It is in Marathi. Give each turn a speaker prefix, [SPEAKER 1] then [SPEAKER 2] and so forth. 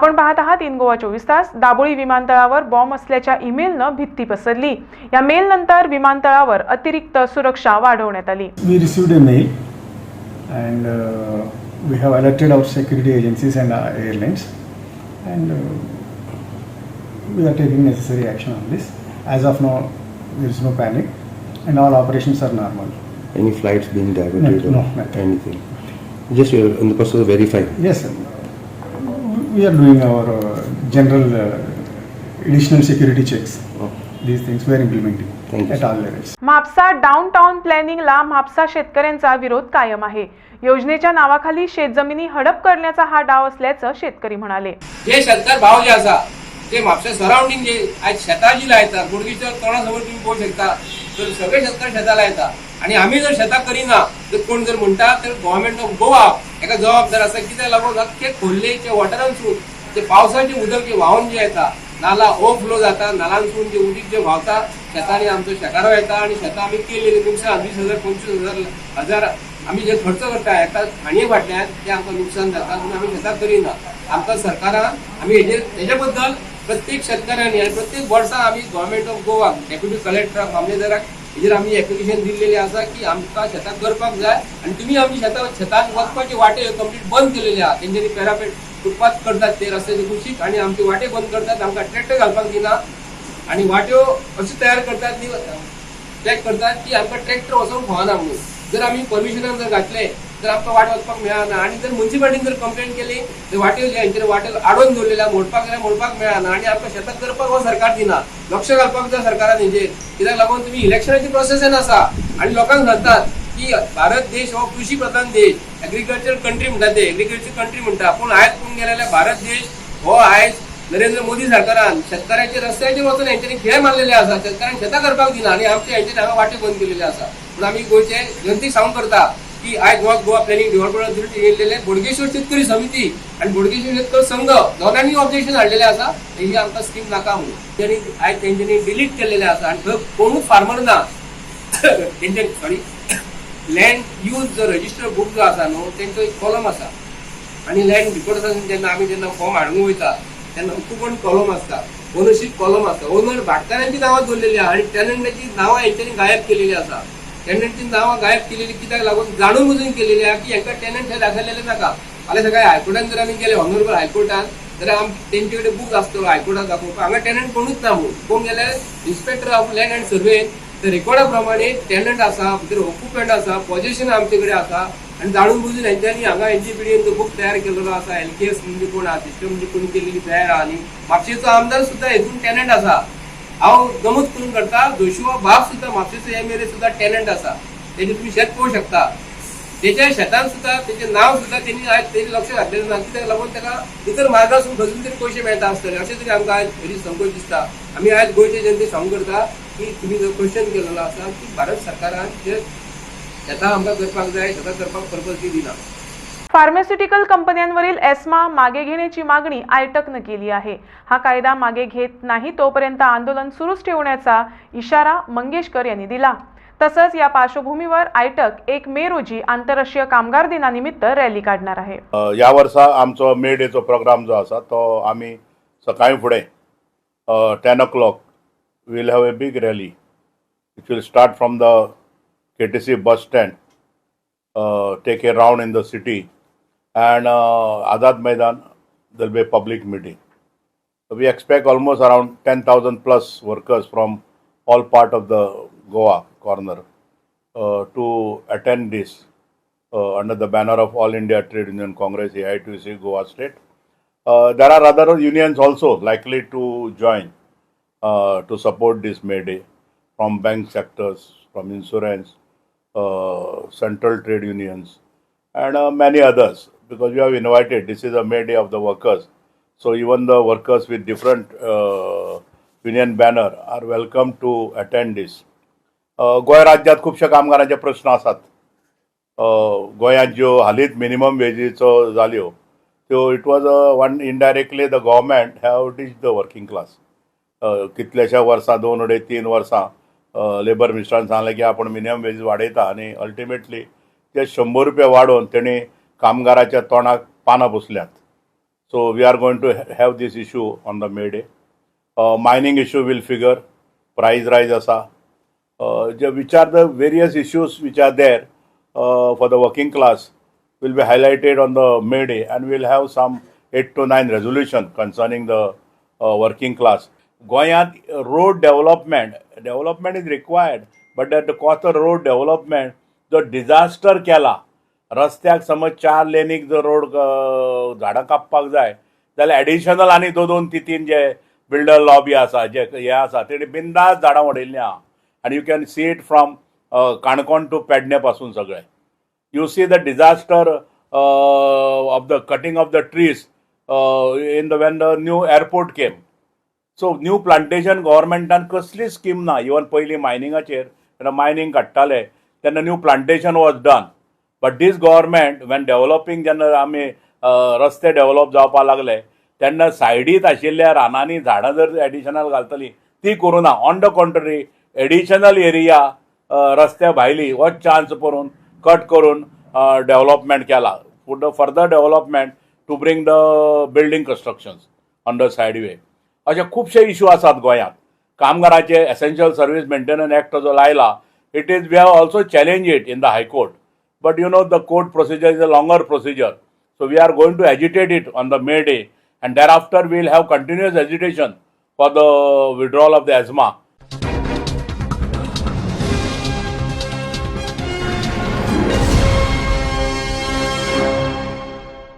[SPEAKER 1] आपण पाहत आहात इन गोवा चोवीस तास. दाबोळी विमानतळावर बॉम्ब असल्याच्या ईमेलनं भीती पसरली. या मेल नंतर विमानतळावर अतिरिक्त सुरक्षा वाढवण्यात आली.
[SPEAKER 2] We mail and we have alerted our security agencies and airlines and we are taking necessary action
[SPEAKER 3] of no no panic
[SPEAKER 2] and
[SPEAKER 3] all
[SPEAKER 2] operations are
[SPEAKER 3] normal any flights being diverted anything just you
[SPEAKER 2] in yes we are doing our uh, general uh, additional security checks.
[SPEAKER 3] Oh,
[SPEAKER 2] These things we are implementing
[SPEAKER 3] Thank you,
[SPEAKER 2] at all levels.
[SPEAKER 1] Mapusa downtown प्लॅनिंगला Mapusa शेतकऱ्यांचा विरोध कायम आहे. योजनेच्या नावाखाली शेतजमिनी हडप करण्याचा हा डाव असल्याचं शेतकरी म्हणाले.
[SPEAKER 4] जे शेतकार भाव जे आसा ते म्हापशा सराउंडिंग जे आज शेतां जी लायतात बोडगीच्या तोंडा समोर तुम्ही पळोवंक शकता तर सगळे शेतकार शेतां लायता आणि आम्ही जर शेतां करिना जर कोण जर म्हणटा तर गव्हर्मेंट ऑफ गोवा हेका जबाबदार आसा कित्याक लागून अख्खे खोर्लेच्या वॉटरांसून जे पावसाचे उदक जे व्हांवन जे येता नाला ओव्हरफ्लो जाता नालांसून जे उदीक जे व्हांवता शेतांनी आमचो शेकारो येता आणि शेतां आमी केलेली नुकसान वीस हजार पंचवीस हजार हजार आमी जे खर्च करता येता हाणये फाटल्यान ते आमकां नुकसान जाता म्हणून आमी शेतां करिना. आमकां सरकारान आमी हेजेर हेजे बद्दल प्रत्येक शेतकऱ्यांनी आनी प्रत्येक वर्सा आमी गव्हर्मेंट ऑफ गोवा डेप्युटी कलेक्टराक मामलेदाराक हेजेर आमी एप्लिकेशन दिल्लेली आसा की आमकां शेतांत करपाक जाय आनी तुमी आमी शेतां शेतांत वचपाचे वाटे कंप्लीट बंद केलेली आहा तेंच्यांनी पॅरापेट फुटपाथ करतात ते रस्त्याचे कुशीक आनी आमचे वाटे बंद करतात आमकां ट्रॅक्टर घालपाक दिना आनी वाट्यो अश्यो तयार करतात नी चॅक करतात की आमकां ट्रॅक्टर वचोंक फावना म्हणून. जर आमी परमिशनान जर घातले जर आमकां वाट वचपाक मेळना आनी जर म्युन्सिपाल्टीन जर कंप्लेन केली तर वाट्यो हांचेर वाटेर आडोवन दवरलेल्या मोडपाक जाल्यार मोडपाक मेळना आनी आमकां शेतां करपाक हो सरकार दिना लक्ष घालपाक जाय सरकारान हेजेर कित्याक लागून तुमी इलेक्शनाची प्रोसेसान आसा आनी लोकांक सांगतात की भारत देश हो कृषी प्रधान देश एग्रीकल्चर कंट्री म्हणटा ते एग्रीकल्चर कंट्री म्हणटा पूण आयज पळोवंक गेले जाल्यार भारत देश हो आयज नरेंद्र मोदी सरकारान शेतकऱ्याचे रस्त्याचेर वचून हेंच्यांनी खेळ मारलेले आसा शेतकऱ्यांक शेतां करपाक दिना आनी आमचे हेंचेर हांगा वाटे बंद केलेले आसा पूण आमी गोंयचे जनतेक सांगूंक करता. की आयज Goa Goa planning development authority येयलेले Bodgeshwar शेतकरी समिती आनी बोडगेश्वर शेतकरी संघ दोगांनी ऑब्जेक्शन हाडलेले आसा ही आमकां स्कीम नाका म्हणून. त्यांनी आयज तेंच्यांनी डिलीट केलेले आसा आनी थंय कोणूच फार्मर ना तेंच्यानी सॉरी लँड यूज जो रजिस्टर बुक जो आसा न्हू तेंचो एक कॉलम आसा आणि लँड रिकॉर्ड जेन्ना आमी जेन्ना फॉर्म हाडूंक वयता. तेन्ना खूब कॉलम आसता ओनरशीप कॉलम आसता ओनर भाटकारांची नांवां दवरलेली आहा आनी टेनंटाची नांवां हेंच्यांनी गायब केलेली आसा टेनंटची नांवां गायब केलेली कित्याक लागून जाणून बुजून केलेली आहा की हेंका टेनंट हे दाखयलेले नाका. फाल्यां सकाळी हायकोर्टान जर आमी गेले ऑनरेबल हायकोर्टान जाल्यार आम तेंचे कडेन बूक आसतलो हायकोर्टान दाखोवपाक हांगा टेनंट कोणूच ना म्हणून कोण गेले? Inspector of land and survey तर रेकॉर्डा प्रमाणे टेनंट आसा भितर ऑक्युपंट आसा पोझिशन आमचे कडेन आसा आनी जाणून बुजून हेंच्यांनी हांगा हेंची पिडीन जो बूक तयार केलेलो आसा एल पी एस म्हणजे कोण आहा सिस्टम म्हणजे कोण केलेली तयार आहा. आनी म्हापशेचो आमदार सुद्दां हेतून टेनंट आसा हांव गमत करून करता जोशिवा बाब सुद्दां म्हापशेचो एम एल ए सुद्दां टॅलंट आसा तेजे तुम्ही शेत पळोवंक शकता. तेच्या शेतान सुद्दां तेजें नांव सुद्दां तेणी आयज तेणी लक्ष घातलेलें ना कित्याक लागून ताका इतर मार्गासून खंयसून तरी पयशे मेळटा आसतले अशें तरी आमकां आयज बरी संकोच दिसता. आमी आयज गोंयचे जनते सांगू करता की तुमी जो क्वेश्चन केलेलो आसा की भारत सरकारान जे शेतां आमकां करपाक जाय शेतां करपाक परपज दिना
[SPEAKER 1] फार्मास्युटिकल कंपन्यांवरील एस्मा मागे घेण्याची मागणी आयटकनं केली आहे. हा कायदा मागे घेत नाही तोपर्यंत आंदोलन सुरूच ठेवण्याचा इशारा मंगेशकर यांनी दिला. तसंच या पार्श्वभूमीवर आयटक एक मे रोजी आंतरराष्ट्रीय कामगार दिनानिमित्त रॅली काढणार आहे.
[SPEAKER 5] या वर्सा आमचो मे डेचो प्रोग्राम जो आसा तो आम्ही सकाळी फुडें ten o'clock will have a big rally it will start from the K T C bus stand take a round in the city and uh, Azad Maidan, there will be a public meeting. So we expect almost around 10,000 plus workers from all part of the Goa corner uh, to attend this uh, under the banner of All India Trade Union Congress, AITC, Goa State. Uh, there are other unions also likely to join uh, to support this May Day from bank sectors, from insurance, uh, central trade unions, and uh, many others. Because you have invited. This is a May Day of the workers. So even the workers with different uh, union banner are welcome to attend this. Uh, Goa राज्यांत खुबशे कामगारांचे प्रश्न आसात गोंयांत ज्यो हालींच मिनिमम वेजीचो जाल्यो त्यो it was a one indirectly the government have ditch the working class कितल्याशा वर्सां दोन अडेज तीन वर्सां लेबर uh, मिनिस्टरान सांगलें की आपण मिनिमम वेजीस वाडयता आनी अल्टिमेटली ते शंबर रुपया वाडोवन तेणी कामगाराच्या तोंडात पाना पुसल्यात. So we are going to have this issue on the May Day mining issue will figure price rise असा. जे which are the various issues which are there for the working class will be highlighted on the May Day and will have some eight to nine resolution concerning the working class गोयांत road development development is required but at the cost of road development जो डिजास्टर केला रस्त्याक समज चार लेनीक जर रोड झाडां कापपाक जाय जाल्यार एडिशनल आनी दोन दोन ती तीन जे बिल्डर लॉबी आसा जे हे आसा तेणी बिंदास झाडां वाडयल्लीं आहा आनी you can see it from Canacona to Pernem पासून सगळें. You see the disaster of the cutting of the trees in the when the new airport came so new plantation गव्हर्मेंटान कसली स्कीम ना इवन पयलीं मायनिंगाचेर जेन्ना मायनींग काडटाले तेन्ना new plantation was done but this government when developing जेन्ना आमी रस्ते डेव्हलप जावपाक लागले तेन्ना सायडीत आशिल्ल्या रानांनी झाडां जर एडिशनल घालतलीं ती करूं ना. On the contrary additional area रस्त्या भायली हो चान्स करून कट करून डेव्हलपमेंट केला. For the further development to bring the building constructions on the sideway अशे खुबशे इश्यू आसात गोंयांत. कामगारांचे एसेन्शियल सर्व्हिस मेंटेनन्स एक्ट जो लायला it is we have also challenge it in the high court but you know the court procedure is a longer procedure. So we are going to agitate it on the May Day, and thereafter we will have continuous agitation for the withdrawal of the asthma.